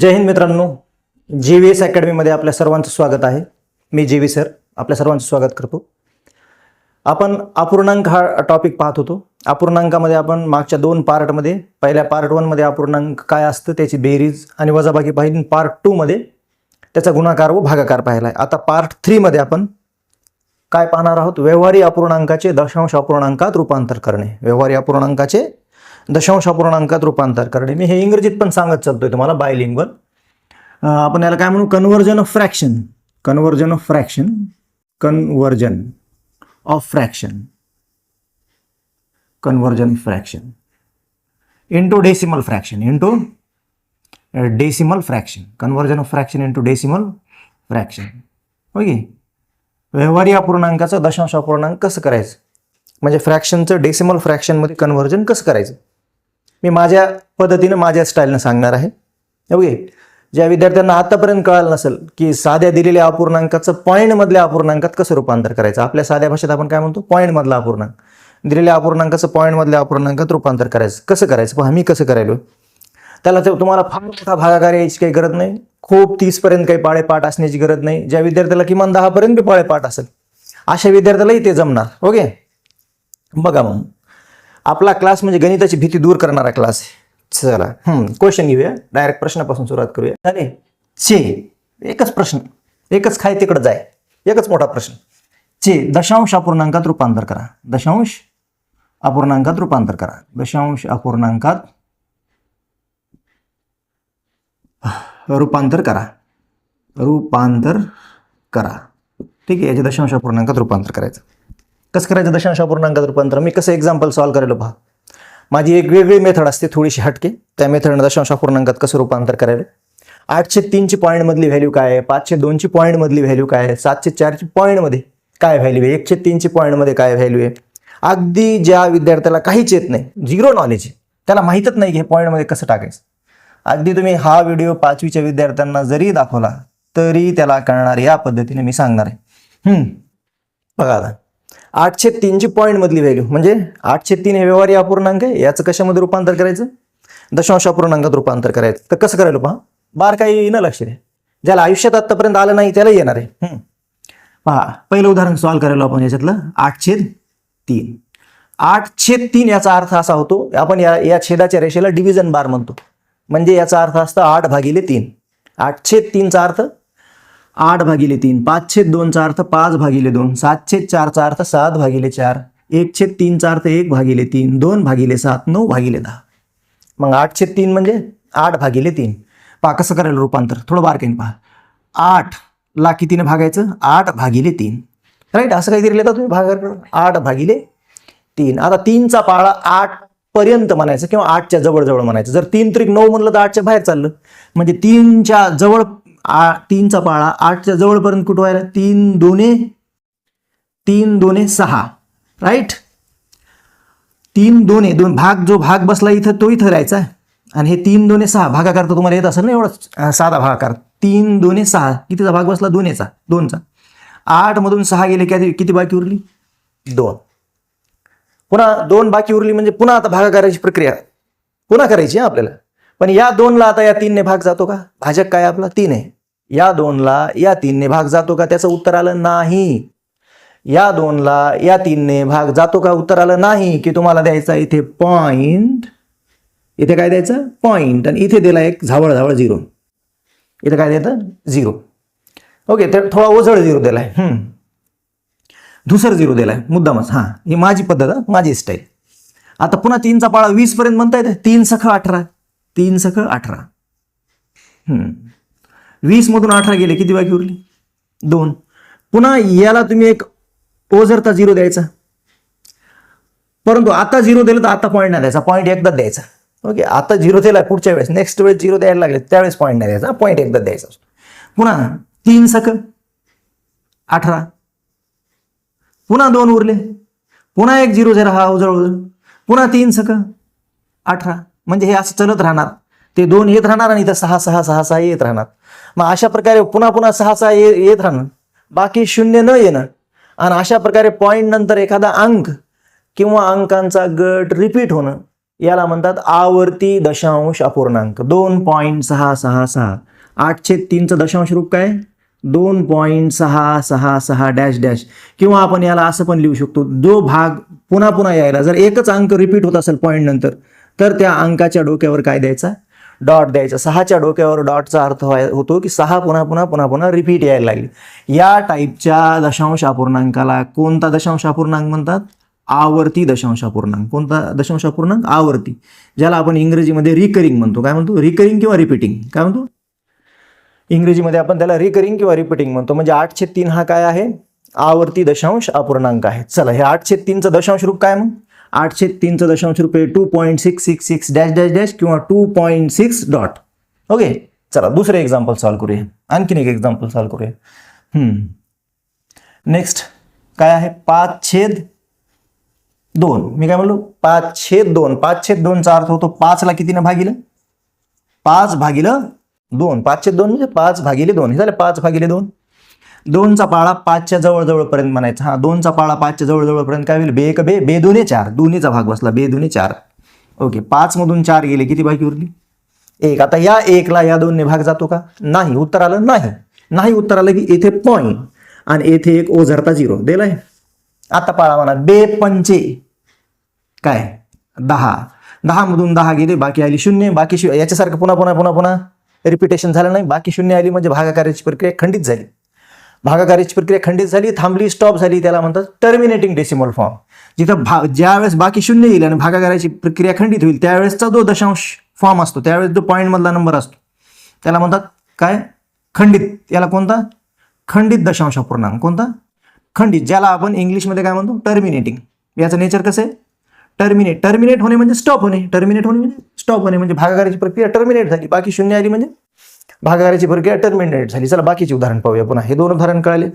जय हिंद मित्रांनो. G V S अकॅडमीमध्ये आपल्या सर्वांचं स्वागत आहे. मी जी व्ही सर आपल्या सर्वांचं स्वागत करतो. आपण अपूर्णांक हा टॉपिक पाहत होतो. अपूर्णांकामध्ये आपण मागच्या दोन पार्टमध्ये पहिल्या पार्ट वनमध्ये अपूर्णांक काय असतं त्याची बेरीज आणि वजाबाकी पाहिली पार्ट टूमध्ये त्याचा गुणाकार व भागाकार पाहिला आहे. आता पार्ट थ्रीमध्ये आपण काय पाहणार आहोत? व्यवहारी अपूर्णांकाचे दशांश अपूर्णांकात रूपांतर करणे. व्यवहारी अपूर्णांकाचे दशांश अपूर्णांकात रूपांतर करणे. मी हे इंग्रजीत पण सांगत चालतोय तुम्हाला बायलिंगवर आपण याला काय म्हणू? Conversion of fraction conversion of fraction conversion of fraction conversion fraction into decimal fraction into decimal fraction conversion of fraction into decimal fraction okay व्यवहारी अपूर्णांकाचं दशांश अपूर्णांक कसं करायचं? म्हणजे फ्रॅक्शनचं डेसिमल फ्रॅक्शनमध्ये कन्व्हर्जन कसं करायचं? मी माझ्या पद्धतीनं माझ्या स्टाईलनं सांगणार आहे. ओके? ज्या विद्यार्थ्यांना आतापर्यंत कळालं नसेल की साध्या दिलेल्या अपूर्णांकाचं पॉईंटमधल्या अपूर्णांकात कसं रूपांतर करायचं? आपल्या साध्या भाषेत आपण काय म्हणतो? पॉईंटमधला अपूर्णांक. दिलेल्या अपूर्णांकाचं पॉईंटमधल्या अपूर्णांकात रूपांतर करायचं. कसं करायचं? पहा मी कसं करायलो? त्याला तुम्हाला फार मोठा भागाकार यायची काही गरज नाही. खूप तीसपर्यंत काही पाळे पाठ असण्याची गरज नाही. ज्या विद्यार्थ्याला किमान दहापर्यंत बी पाळेपाठ असेल अशा विद्यार्थ्यालाही ते जमणार. ओके? बघा मग. आपला क्लास म्हणजे गणिताची भीती दूर करणारा क्लास आहे. चला क्वेश्चन घेऊया. डायरेक्ट प्रश्नापासून सुरुवात करूया. अरे चे एकच प्रश्न. एकच खाय तिकडं जाय. एकच मोठा प्रश्न. चे दशांश अपूर्णांकात रूपांतर करा. दशांश अपूर्णांकात रूपांतर करा. दशांश अपूर्णांकात रूपांतर करा. रूपांतर करा. ठीक आहे याचे दशांश अपूर्णांकात रूपांतर करायचं. कसं करायचं दशांश पूर्णांकात रूपांतर? मी कसं एक्झाम्पल सॉल्व्ह करायला पहा? माझी एक वेगळी मेथड असते थोडीशी हटके. त्या मेथडनं दशांश पूर्णांकात कसं रूपांतर करायला? आठशे तीनची पॉईंटमधली व्हॅल्यू काय आहे? पाचशे दोनची पॉईंटमधली व्हॅल्यू काय आहे? सातशे चारची पॉईंटमध्ये काय व्हॅल्यू आहे? एकशे तीनची पॉईंटमध्ये काय व्हॅल्यू आहे? अगदी ज्या विद्यार्थ्याला काहीच येत नाही झिरो नॉलेज आहे. त्याला माहीतच नाही की हे पॉईंटमध्ये कसं टाकायचं. अगदी तुम्ही हा व्हिडिओ पाचवीच्या विद्यार्थ्यांना जरी दाखवला तरी त्याला कळणार या पद्धतीने मी सांगणार आहे. बघा आता. आठशे तीनची पॉईंटमधली व्हॅल्यू म्हणजे आठशे तीन हे व्यवहारी अपूर्णांक आहे. याचं कशामध्ये रूपांतर करायचं? दशांश अपूर्णांकात रूपांतर करायचं. तर कसं करायला पहा? बार काही येईना लक्ष द्या. ज्याला आयुष्यात आत्तापर्यंत आलं नाही त्याला येणार आहे. पहा पहिलं उदाहरण सॉल्व्ह करायला आपण याच्यातलं. आठशे तीन. आठशे तीन याचा अर्थ असा होतो आपण या या छेदाच्या रेषेला डिव्हिजन बार म्हणतो. म्हणजे याचा अर्थ असतं आठ भागिले तीन. आठशे तीनचा अर्थ आठ भागिले तीन पाचशे दोनचा अर्थ पाच भागिले दोन सातशे चारचा अर्थ सात भागिले चार एकशे तीनचा अर्थ एक भागिले तीन दोन भागिले सात नऊ भागिले दहा. मग आठशे तीन म्हणजे आठ भागिले तीन. पहा कसं करायला रूपांतर? थोडं बारकेन पहा. आठ ला कितीने भागायचं? आठ भागिले तीन. राईट असं काहीतरी लिहिता तुम्ही भागा आठ भागिले तीन. आता तीनचा पाळा आठ पर्यंत म्हणायचं किंवा आठच्या जवळजवळ म्हणायचं. जर तीन त्रिक नऊ म्हणलं तर आठच्या बाहेर चाललं. म्हणजे तीनच्या जवळ आ तीनचा पाळा आठच्या जवळपर्यंत कुठं व्हायला तीन दोने तीन दोने सहा. राईट तीन दोने दोन. भाग जो भाग बसला इथं तो इथं राहायचा. आणि हे तीन दोने सहा. भागाकार तर तुम्हाला येत असेल ना एवढा साधा भागाकार. तीन दोने सहा. कितीचा भाग बसला? दोनेचा. दोनचा. आठ मधून सहा गेले किती किती बाकी उरली? दोन. पुन्हा दोन बाकी उरली म्हणजे पुन्हा आता भागाकाराची प्रक्रिया पुन्हा करायची आपल्याला. पण या दोनला आता या तीनने भाग जातो का? भाजक काय आपला? तीन आहे. या दोनला या तीनने भाग जातो का? त्याचं उत्तर आलं नाही. या दोनला या तीनने भाग जातो का? उत्तर आलं नाही की तुम्हाला द्यायचा इथे पॉइंट इथे काय द्यायचं? पॉइंट आणि इथे दिला एक झावळ झावळ झिरो इथे काय द्यायचं झिरो ओके तर थोडा ओझळ झिरो दिलाय. हम्म. धुसर झिरो दिलाय. मुद्दामच. हां ही माझी पद्धत माझी स्टाईल आता पुन्हा तीनचा पाळा वीस पर्यंत म्हणता येते तीन सख अठरा. तीन सख अठरा. वीसमधून वीस मधून अठरा गेले किती बाकी उरली? दोन. पुन्हा याला तुम्ही एक ओझरता झिरो द्यायचा. परंतु आता झिरो दिलं तर आता पॉईंट नाही द्यायचा. पॉईंट एकदाच द्यायचा. ओके आता झिरो दिला पुढच्या वेळेस. नेक्स्ट वेळेस झिरो द्यायला लागले त्यावेळेस पॉईंट नाही द्यायचा. पॉईंट एकदा द्यायचा. पुन्हा तीन सक अठरा. पुन्हा दोन उरले. पुन्हा एक झिरो जरा हा उजळ. पुन्हा तीन सक अठरा. म्हणजे हे असं चलत राहणार. ते दोन येत राहणार आणि इथं सहा सहा सहा सहा येत राहणार. मग अशा प्रकारे पुन्हा पुन्हा सहा सहा ये येत राहणार बाकी शून्य न येणं. आणि अशा प्रकारे पॉईंट नंतर एखादा अंक किंवा अंकांचा गट रिपीट होणं. याला म्हणतात आवर्ती दशांश अपूर्णांक. दोन पॉईंट सहा सहा सहा. आठशे तीनचं दशांश रूप काय? दोन पॉईंट सहा सहा सहा डॅश डॅश किंवा आपण याला असं पण लिहू शकतो जो भाग पुन्हा पुन्हा यायला जर एकच अंक रिपीट होत असेल पॉईंट नंतर तर त्या अंकाच्या डोक्यावर काय द्यायचा? डॉट द्यायचा. सहाच्या डोक्यावर डॉटचा अर्थ व्हाय- होतो की सहा पुन्हा पुन्हा पुन्हा पुन्हा रिपीट यायला लागली. या टाईपच्या दशांश अपूर्णांकाला कोणता दशांश अपूर्णांक म्हणतात? आवर्ती दशांश अपूर्णांक. कोणता दशांश अपूर्णांक? आवर्ती. ज्याला आपण इंग्रजीमध्ये रिकरिंग म्हणतो. काय म्हणतो? रिकरिंग किंवा रिपीटिंग काय म्हणतो? इंग्रजीमध्ये आपण त्याला रिकरिंग किंवा रिपीटिंग म्हणतो. म्हणजे आठशे तीन हा काय आहे? आवर्ती दशांश अपूर्णांक आहे. चला हे आठशे तीनचं दशांश रूप काय मग? आठशे तीनचं दशांश रुपये two point six six six dash dash dash किंवा two point six dot okay चला दुसरे एक्झाम्पल सॉल्व करूया. आणखीन एक एक्झाम्पल सॉल्व करूया. Hmm. नेक्स्ट काय आहे? पाच छेद दोन. मी काय म्हणलो? पाच छेद दोन. पाच छेद दोनचा अर्थ होतो पाचला कितीनं भागिलं? पाच भागिलं दोन. पाच छेद दोन म्हणजे पाच भागिले दोन. हे झालं पाच भागिले दोन. दोनचा पाळा पाचच्या जवळजवळपर्यंत म्हणायचा. हा दोनचा पाळा पाचच्या जवळजवळपर्यंत काय होईल? बे एक बे बे दोन्ही चार. दोन्हीचा भाग बसला बे दोन्ही चार. ओके पाचमधून चार गेले किती बाकी उरली? एक. आता या एकला या दोनने भाग जातो का? नाही. उत्तर आलं नाही. नाही उत्तर आलं की इथे पॉईंट आणि येथे एक ओझरता झिरो दिलाय? आता पाळा म्हणा. बे पंचे. काय? दहा. दहा मधून दहा गेले बाकी आली शून्य. बाकी शू याच्यासारखं पुन्हा पुन्हा पुन्हा पुन्हा. रिपिटेशन झालं नाही. बाकी शून्य आली म्हणजे भागाकाराची प्रक्रिया खंडित झाली. भागाकाराची प्रक्रिया खंडित झाली थांबली स्टॉप झाली त्याला म्हणतात टर्मिनेटिंग डेसिमल फॉर्म जिथं भा ज्यावेळेस बाकी शून्य येईल आणि भागाकाराची प्रक्रिया खंडित होईल त्यावेळेसचा जो दशांश फॉर्म असतो. त्यावेळेस जो पॉईंटमधला नंबर असतो त्याला म्हणतात काय? खंडित. याला कोणता? खंडित दशांश अपूर्णांक कोणता? खंडित. ज्याला आपण इंग्लिशमध्ये काय म्हणतो? टर्मिनेटिंग याचं नेचर कसं आहे? टर्मिनेट टर्मिनेट होणे म्हणजे स्टॉप होणे. टर्मिनेट होणे म्हणजे स्टॉप होणे. म्हणजे भागाकाराची प्रक्रिया टर्मिनेट झाली. बाकी शून्य आली म्हणजे भागाकाराची प्रक्रिया टर्मिनेट झाली. चला बाकीचे उदाहरण पाहूया पुन्हा. हे दोन उदाहरण कळाले.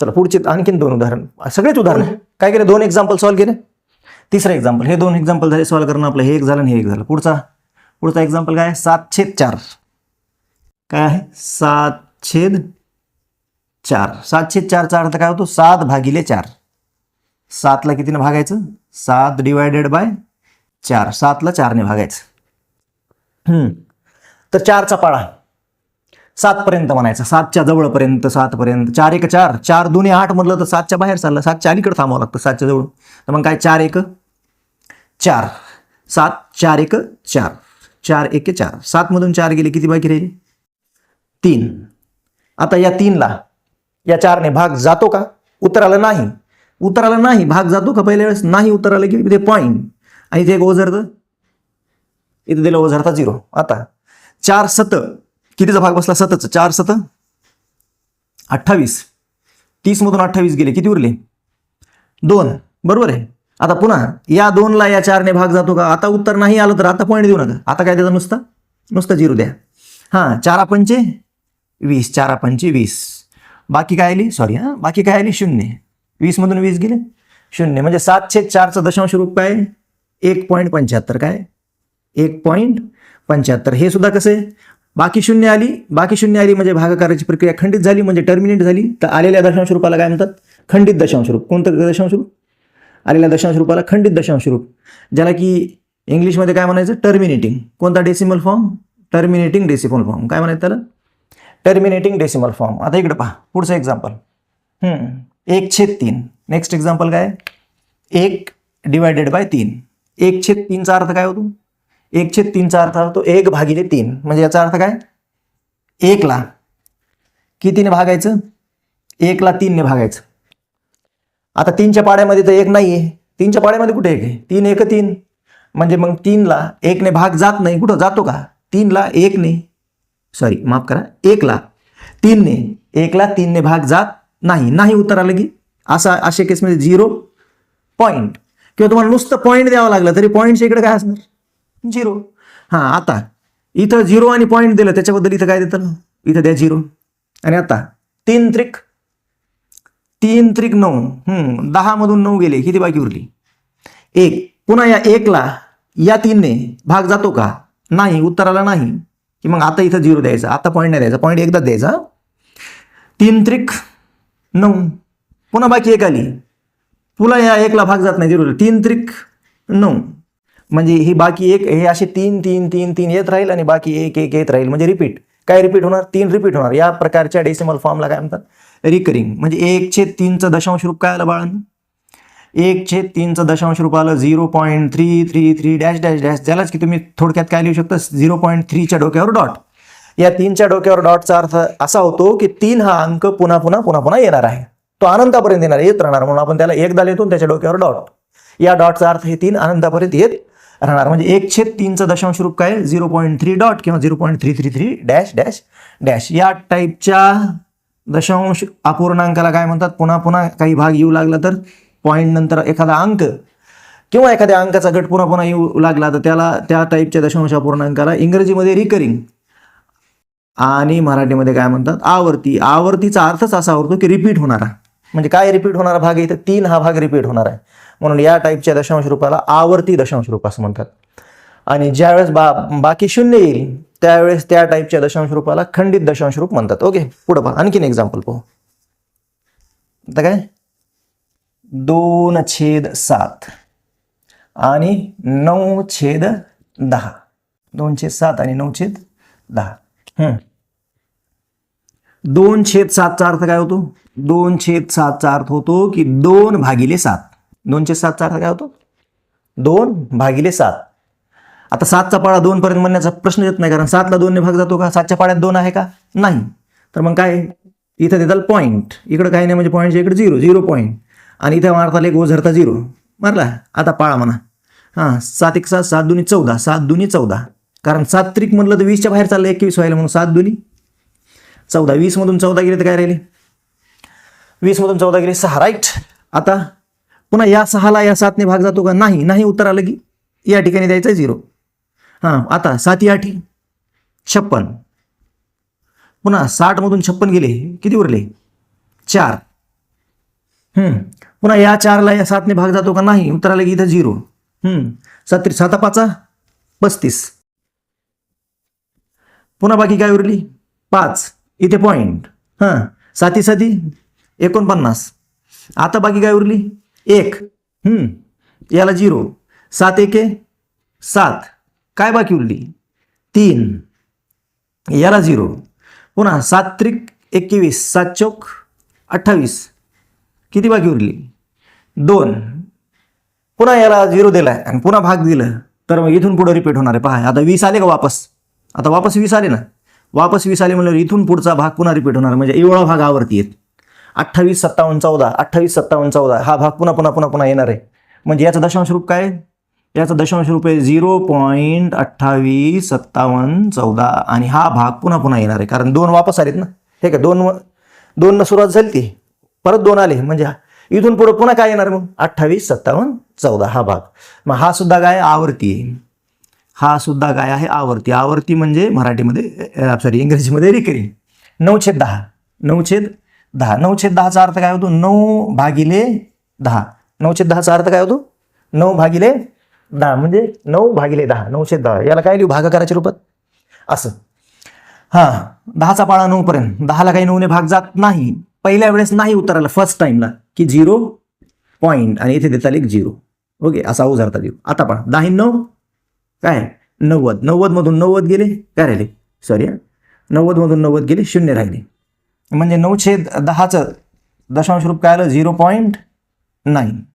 चला पुढचे आणखीन दोन उदाहरण. सगळेच उदाहरण काय केलं? दोन एक्झाम्पल सॉल्व्ह केले. तिसरं एक्झाम्पल हे दोन एक्झाम्पल झाले सॉल्व्ह करणं आपलं. हे एक झालं आणि हे एक झालं. पुढचा? पुढचा एक्झाम्पल काय आहे? सात छेद चार. काय आहे? सात छेद चार. सात छेद चारचा अर्थ काय होतो? सात भागिले चार. सातला कितीने भागायचं? सात डिवायडेड बाय चार. सातला चारने भागायचं. हम्म. तर चारचा पाळा. सातपर्यंत म्हणायचा. सातच्या जवळपर्यंत सातपर्यंत. चार एक चार. चार दोन्ही आठ म्हटलं तर सातच्या बाहेर चाललं. सातच्या अलीकडे थांबावं लागतं सातच्या जवळ तर मग काय? चार एक चार. सात चार एक चार. चार एक चार. सातमधून चार गेले किती बाकी राहिले? तीन. आता या तीनला या चारने भाग जातो का? उतराला नाही. उतराला नाही भाग जातो का पहिल्या वेळेस नाही उतराला की ते पॉईंट आणि इथे एक ओझरतं इथे दिलं ओझरता झिरो आता चार सत कितीचा भाग बसला? सतच. चार सत? अठ्ठावीस. तीसमधून अठ्ठावीस गेले. किती उरले? दोन. बरोबर आहे. आता पुन्हा या दोनला या चारने भाग जातो का? आता उत्तर नाही आलं तर आता पॉईंट देऊ नका. आता काय द्यायचं नुसतं? नुसतं झिरो द्या. हां चार पंचे वीस. चारा पंचे वीस. बाकी काय आली? सॉरी हां. बाकी काय आली? शून्य. वीसमधून वीस गेले? शून्य. म्हणजे सातशे चारचं दशांश रूप काय? एक पॉईंट पंच्याहत्तर. काय? एक पॉईंट पंच्याहत्तर. हे सुद्धा कसं आहे? बाकी शून्य आली बाकी शून्य आली म्हणजे भागाकाराची प्रक्रिया खंडित झाली म्हणजे टर्मिनेट झाली. तर आलेल्या दशांश रूपाला काय म्हणतात? खंडित दशांश रूप. कोणतं दशांश रूप? आलेल्या दशांश रूपाला खंडित दशांश रूप. ज्याला की इंग्लिशमध्ये काय म्हणायचं? टर्मिनेटिंग कोणता decimal form terminating decimal form काय म्हणायचं त्याला? टर्मिनेटिंग डेसिमल फॉर्म आता इकडे पहा. पुढचं एक्झाम्पल एक छेद तीन. नेक्स्ट एक्झाम्पल काय? एक डिवायडेड बाय तीन. एक छेद तीनचा अर्थ काय होतो? एक छेद तीनचा अर्थ होतो एक भागिले तीन. म्हणजे याचा अर्थ काय? एकला. कितीने भागायचं? एकला तीनने भागायचं. आता तीनच्या पाड्यामध्ये तर एक नाही आहे तीनच्या पाड्यामध्ये कुठे एक आहे? तीन एक तीन. म्हणजे मग तीनला एकने भाग जात नाही. कुठं? जातो का? तीनला एकने. सॉरी माफ करा. एकला. तीनने. एकला तीनने भाग जात नाही. नाही उत्तर आलं की? असा अशा केसमध्ये झिरो पॉईंट किंवा तुम्हाला नुसतं पॉईंट द्यावं लागलं तरी पॉईंटच्या इकडे काय असणार? झिरो. हां आता. इथं झिरो आणि पॉईंट दिलं त्याच्याबद्दल इथं काय देतं? इथं द्या झिरो. आणि आता तीन त्रिक तीन त्रिक नऊ हम्म, दहामधून नऊ गेले किती बाकी उरली? एक. पुन्हा या एकला या तीनने भाग जातो का? नाही उत्तराला नाही. की मग आता इथं झिरो द्यायचा आता पॉईंट नाही द्यायचा पॉईंट एकदाच द्यायचा. तीन त्रिक नऊ. पुन्हा बाकी एक आली. पुन्हा या एकला भाग जात नाही झिरो. तीन त्रिक नऊ. म्हणजे ही बाकी एक हे असे तीन तीन तीन तीन येत राहील आणि बाकी एक एक येत राहील. म्हणजे रिपीट काय रिपीट होणार? तीन रिपीट होणार. या प्रकारच्या डेसिमल फॉर्मला काय म्हणतात? रिकरिंग म्हणजे एक छेद तीनचं दशांश रूप काय आलं बाळांनो? एक छेद तीनचं दशांश रूप आलं zero point three three three dash dash dash ज्यालाच की तुम्ही थोडक्यात काय लिहू शकता? झिरो पॉईंट थ्रीच्या डोक्यावर डॉट या तीनच्या डोक्यावर डॉटचा अर्थ असा होतो की तीन हा अंक पुन्हा पुन्हा पुन्हा पुन्हा येणार आहे. तो अनंतापर्यंत येणार येत राहणार. म्हणून आपण त्याला एकदा लिहितो त्याच्या डोक्यावर डॉट या डॉटचा अर्थ हे तीन अनंतापर्यंत येत राहणार. म्हणजे एक छेद तीनचं दशांश रूप काय? झिरो पॉईंट थ्री डॉट किंवा zero point three three three dash dash dash. या टाईपच्या दशांश अपूर्णांकाला काय म्हणतात? पुन्हा पुन्हा काही भाग येऊ लागला तर पॉईंट नंतर एखादा अंक किंवा एखाद्या अंकाचा गट पुन्हा पुन्हा येऊ लागला तर त्याला त्या टाईपच्या दशांश अपूर्णांकाला इंग्रजीमध्ये रिकरिंग आणि मराठीमध्ये काय म्हणतात? आवर्ती. आवर्तीचा अर्थच असा होतो की रिपीट होणारा. म्हणजे काय रिपीट होणारा भाग आहे तर तीन हा भाग रिपीट होणार आहे. म्हणून या टाईपच्या दशांश रूपाला आवर्ती दशांश रूप असं म्हणतात. आणि ज्यावेळेस बा बाकी शून्य येईल त्यावेळेस त्या टाईपच्या दशांश रूपाला खंडित दशांश रूप म्हणतात. ओके पुढं पहा आणखीन एक्झाम्पल पाहू. आता काय? दोन छेद सात आणि नऊ छेद दहा. दोन छेद सात आणि नऊ छेद दहा. हम्म. दोन छेद सातचा अर्थ काय होतो? दोन छेद सातचा अर्थ होतो की दोन भागिले सात. दोन छेद सातचा अर्थ काय होतो? दोन भागिले सात. आता सातचा पाळा दोन पर्यंत म्हणण्याचा प्रश्न येत नाही कारण सातला दोनने भाग जातो का? सातच्या पाड्यात दोन आहे का? नाही. तर मग काय? इथं देताल पॉईंट इकडं काही नाही म्हणजे पॉईंटच्या इकडे झिरो झिरो पॉईंट आणि इथं मारताल एक ओझरता झिरो मारला? आता पाळा म्हणा. हां सात एक सात सात दुनी चौदा सात दुनी चौदा. कारण सात त्रिक म्हटलं तर वीसच्या बाहेर चाललं एकवीस व्हायला म्हणून सात दुनी चौदा वीसमधून चौदा गेले तर काय राहिले? वीसमधून चौदा गेले सहा राईट आता पुन्हा या सहाला या सातने भाग जातो का? नाही नाही उत्तर आलं की या ठिकाणी द्यायचं झिरो हां आता साती आठी छप्पन. पुन्हा साठमधून छप्पन गेले किती उरले? चार. हम्म. पुन्हा या चारला या सातने भाग जातो का? नाही उत्तर आलं की इथं झिरो हम्म. सत्री साता पाचा पस्तीस. पुन्हा बाकी काय उरली? पाच. इथे पॉईंट हां साती साती एकोणपन्नास. आता बाकी काय उरली? एक. हम्म. याला झिरो सात एके सात. काय बाकी उरली? तीन. याला झिरो पुन्हा सात त्रिक एकवीस सात चौक अठ्ठावीस. किती बाकी उरली? दोन. पुन्हा याला झिरो दिलाय आणि पुन्हा भाग दिलं. तर मग इथून पुढं रिपीट होणार आहे. पहा आता वीस आले का वापस? आता वापस वीस आले ना? वापस वीस आले म्हणल्यावर इथून पुढचा भाग पुन्हा रिपीट होणार. म्हणजे एवढा भाग आवर्ती येत अठ्ठावीस सत्तावन्न चौदा. अठ्ठावीस सत्तावन्न चौदा. हा भाग पुन्हा पुन्हा पुन्हा पुन्हा येणार आहे. म्हणजे याचं दशांश रूप काय? आहे? याचं दशांश रूप आहे झिरो पॉईंट अठ्ठावीस सत्तावन्न चौदा. आणि हा भाग पुन्हा पुन्हा येणार आहे. कारण दोन वापस आलेत ना. हे का दोन दोननं सुरुवात झाली ती. परत दोन आले. म्हणजे हा- इथून पुढं पुन्हा काय येणार मग? अठ्ठावीस सत्तावन्न चौदा हा भाग. मग हा सुद्धा काय? आवर्ती आहे. हा सुद्धा काय आहे? आवर्ती. आवर्ती म्हणजे मराठीमध्ये सॉरी इंग्रजीमध्ये रिकरिंग नऊछेद दहा. नऊछेद दहा. नऊछेद दहाचा अर्थ काय होतो? नऊ भागिले दहा. नऊछेद दहाचा अर्थ काय होतो? नऊ भागिले दहा. म्हणजे नऊ भागिले दहा. नऊशे दहा. याला काय लिहू? भागाकाराच्या रूपात? असं. हां. दहाचा पाळा नऊपर्यंत दहाला काही नऊने भाग जात नाही. पहिल्या वेळेस नाही उतरायला फर्स्ट टाइमला की झिरो पॉईंट आणि इथे देताल एक झिरो ओके असा उजारता देऊ. आता पहा. दहा नऊ. काय? नव्वद. नव्वदमधून नव्वद गेले काय राहिले? सॉरी नव्वदमधून नव्वद गेले शून्य राहिले. म्हणजे नऊशे दहाचं दशांश रूप काय आलं? Zero point nine